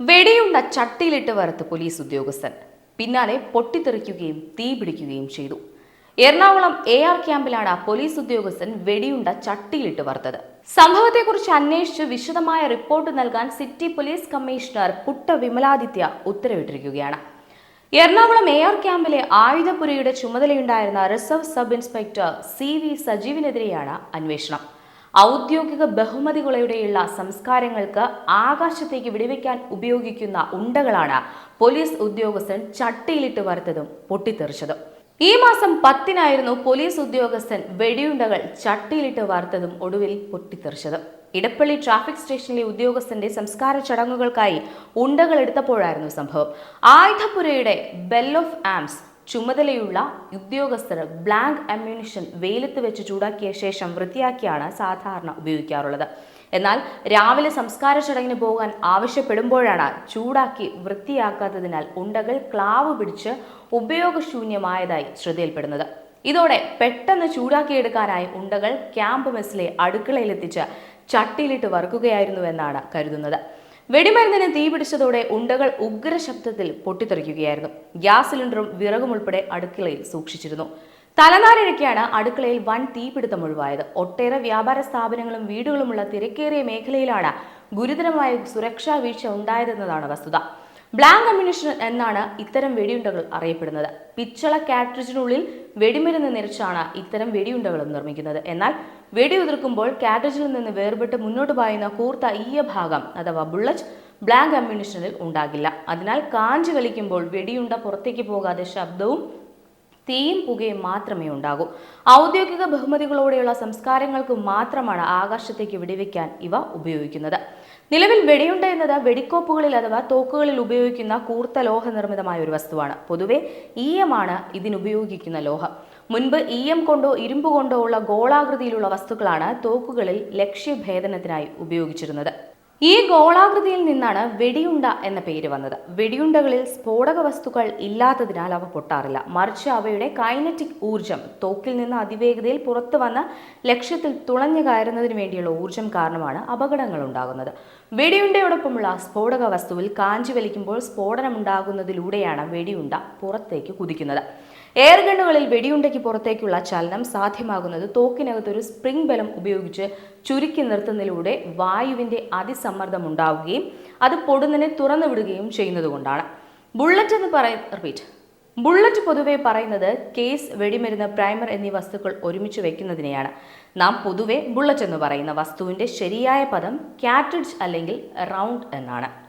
വെടിയുണ്ട ചട്ടിയിലിട്ട് വറുത്ത് പോലീസ് ഉദ്യോഗസ്ഥൻ പിന്നാലെ പൊട്ടിത്തെറിക്കുകയും തീ പിടിക്കുകയും ചെയ്തു. എറണാകുളം എ ആർ ക്യാമ്പിലാണ് പോലീസ് ഉദ്യോഗസ്ഥൻ വെടിയുണ്ട ചട്ടിയിലിട്ട് വറുത്തത്. സംഭവത്തെക്കുറിച്ച് അന്വേഷിച്ച് വിശദമായ റിപ്പോർട്ട് നൽകാൻ city police commissioner Putta Vimaladitya ഉത്തരവിട്ടിരിക്കുകയാണ്. Ernakulam A R ക്യാമ്പിലെ ആയുധപുരയുടെ ചുമതലയുണ്ടായിരുന്ന reserve sub inspector C V സജീവിനെതിരെയാണ് അന്വേഷണം. ഔദ്യോഗിക ബഹുമതികളോടെയുള്ള സംസ്കാരങ്ങൾക്ക് ആകാശത്തേക്ക് വെടിവെക്കാൻ ഉപയോഗിക്കുന്ന ഉണ്ടകളാണ് പോലീസ് ഉദ്യോഗസ്ഥൻ ചട്ടിയിലിട്ട് വറുത്തതും പൊട്ടിത്തെറിച്ചതും. ഈ മാസം പത്തിനായിരുന്നു പോലീസ് ഉദ്യോഗസ്ഥൻ വെടിയുണ്ടകൾ ചട്ടിയിലിട്ട് വറുത്തതും ഒടുവിൽ പൊട്ടിത്തെറിച്ചത്. ഇടപ്പള്ളി ട്രാഫിക് സ്റ്റേഷനിലെ ഉദ്യോഗസ്ഥന്റെ സംസ്കാര ചടങ്ങുകൾക്കായി ഉണ്ടകൾ എടുത്തപ്പോഴായിരുന്നു സംഭവം. ആയുധപുരയുടെ ബെൽ ഓഫ് ആംസ് ചുമതലയുള്ള ഉദ്യോഗസ്ഥർ ബ്ലാങ്ക് അമ്യൂണിഷൻ വെയിലത്ത് വെച്ച് ചൂടാക്കിയ ശേഷം വൃത്തിയാക്കിയാണ് സാധാരണ ഉപയോഗിക്കാറുള്ളത്. എന്നാൽ രാവിലെ സംസ്കാര ചടങ്ങിന് പോകാൻ ആവശ്യപ്പെടുമ്പോഴാണ് ചൂടാക്കി വൃത്തിയാക്കാത്തതിനാൽ ഉണ്ടകൾ ക്ലാവ് പിടിച്ച് ഉപയോഗശൂന്യമായതായി ശ്രദ്ധയിൽപ്പെടുന്നത്. ഇതോടെ പെട്ടെന്ന് ചൂടാക്കിയെടുക്കാനായി ഉണ്ടകൾ ക്യാമ്പ് മെസ്സിലെ അടുക്കളയിലെത്തിച്ച് ചട്ടിയിലിട്ട് വറുക്കുകയായിരുന്നുവെന്നാണ് കരുതുന്നത്. വെടിമരുന്നിന് തീപിടിച്ചതോടെ ഉണ്ടകൾ ഉഗ്രശബ്ദത്തിൽ പൊട്ടിത്തെറിക്കുകയായിരുന്നു. ഗ്യാസ് സിലിണ്ടറും വിറകും ഉൾപ്പെടെ അടുക്കളയിൽ സൂക്ഷിച്ചിരുന്നു. തലനാരിഴയ്ക്കാണ് അടുക്കളയിൽ വൻ തീപിടുത്തം ഒഴിവായത്. ഒട്ടേറെ വ്യാപാര സ്ഥാപനങ്ങളും വീടുകളുമുള്ള തിരക്കേറിയ മേഖലയിലാണ് ഗുരുതരമായ സുരക്ഷാ വീഴ്ച ഉണ്ടായതെന്നതാണ് വസ്തുത. ബ്ലാങ്ക് അമ്യൂണിഷൻ എന്നാണ് ഇത്തരം വെടിയുണ്ടകൾ അറിയപ്പെടുന്നത്. പിച്ചള കാട്രിജിനുള്ളിൽ വെടിമരുന്ന് നിറച്ചാണ് ഇത്തരം വെടിയുണ്ടകളും നിർമ്മിക്കുന്നത്. എന്നാൽ വെടി ഉതിർക്കുമ്പോൾ കാട്രിജിൽ നിന്ന് വേർപെട്ട് മുന്നോട്ട് പായുന്ന കൂർത്ത ഈയ ഭാഗം അഥവാ ബുള്ളറ്റ് ബ്ലാങ്ക് അമ്യൂണിഷനിൽ ഉണ്ടാകില്ല. അതിനാൽ കാഞ്ചി വലിക്കുമ്പോൾ വെടിയുണ്ട പുറത്തേക്ക് പോകാതെ ശബ്ദവും തീയും പുകയും മാത്രമേ ഉണ്ടാകൂ. ഔദ്യോഗിക ബഹുമതികളോടെയുള്ള സംസ്കാരങ്ങൾക്ക് മാത്രമാണ് ആകാശത്തേക്ക് വെടിവെക്കാൻ ഇവ ഉപയോഗിക്കുന്നത്. നിലവിൽ വെടിയുണ്ട എന്നത് വെടിക്കോപ്പുകളിൽ അഥവാ തോക്കുകളിൽ ഉപയോഗിക്കുന്ന കൂർത്ത ലോഹ നിർമ്മിതമായ ഒരു വസ്തുവാണ്. പൊതുവെ ഈയമാണ് ഇതിനുപയോഗിക്കുന്ന ലോഹം. മുൻപ് ഈയം കൊണ്ടോ ഇരുമ്പ് കൊണ്ടോ ഉള്ള ഗോളാകൃതിയിലുള്ള വസ്തുക്കളാണ് തോക്കുകളിൽ ലക്ഷ്യഭേദനത്തിനായി ഉപയോഗിച്ചിരുന്നത്. ഈ ഗോളാകൃതിയിൽ നിന്നാണ് വെടിയുണ്ട എന്ന പേര് വന്നത്. വെടിയുണ്ടകളിൽ സ്ഫോടക വസ്തുക്കൾ ഇല്ലാത്തതിനാൽ അവ പൊട്ടാറില്ല. മറിച്ച് അവയുടെ കൈനറ്റിക് ഊർജം തോക്കിൽ നിന്ന് അതിവേഗതയിൽ പുറത്തു വന്ന ലക്ഷ്യത്തിൽ തുളഞ്ഞു കയറുന്നതിന് വേണ്ടിയുള്ള ഊർജം കാരണമാണ് അപകടങ്ങൾ ഉണ്ടാകുന്നത്. വെടിയുണ്ടയോടൊപ്പമുള്ള സ്ഫോടക വസ്തുവിൽ കാഞ്ചി വലിക്കുമ്പോൾ സ്ഫോടനമുണ്ടാകുന്നതിലൂടെയാണ് വെടിയുണ്ട പുറത്തേക്ക് കുതിക്കുന്നത്. എയർ ഗണ്ണുകളിൽ വെടിയുണ്ടയ്ക്ക് പുറത്തേക്കുള്ള ചലനം സാധ്യമാകുന്നത് തോക്കിനകത്ത് ഒരു സ്പ്രിംഗ് ബലം ഉപയോഗിച്ച് ചുരുക്കി നിർത്തുന്നതിലൂടെ വായുവിന്റെ അതിസമ്മർദ്ദം ഉണ്ടാവുകയും അത് പൊടുന്നനെ തുറന്നു വിടുകയും ചെയ്യുന്നതുകൊണ്ടാണ്. ബുള്ളറ്റ് എന്ന് പറയ റിപ്പീറ്റ് ബുള്ളറ്റ് പൊതുവെ പറയുന്നത് കേസ് വെടിമരുന്ന് പ്രൈമർ എന്നീ വസ്തുക്കൾ ഒരുമിച്ച് വെക്കുന്നതിനെയാണ്. നാം പൊതുവെ ബുള്ളറ്റ് എന്ന് പറയുന്ന വസ്തുവിന്റെ ശരിയായ പദം കാറ്റഡ്ജ് അല്ലെങ്കിൽ റൗണ്ട് എന്നാണ്.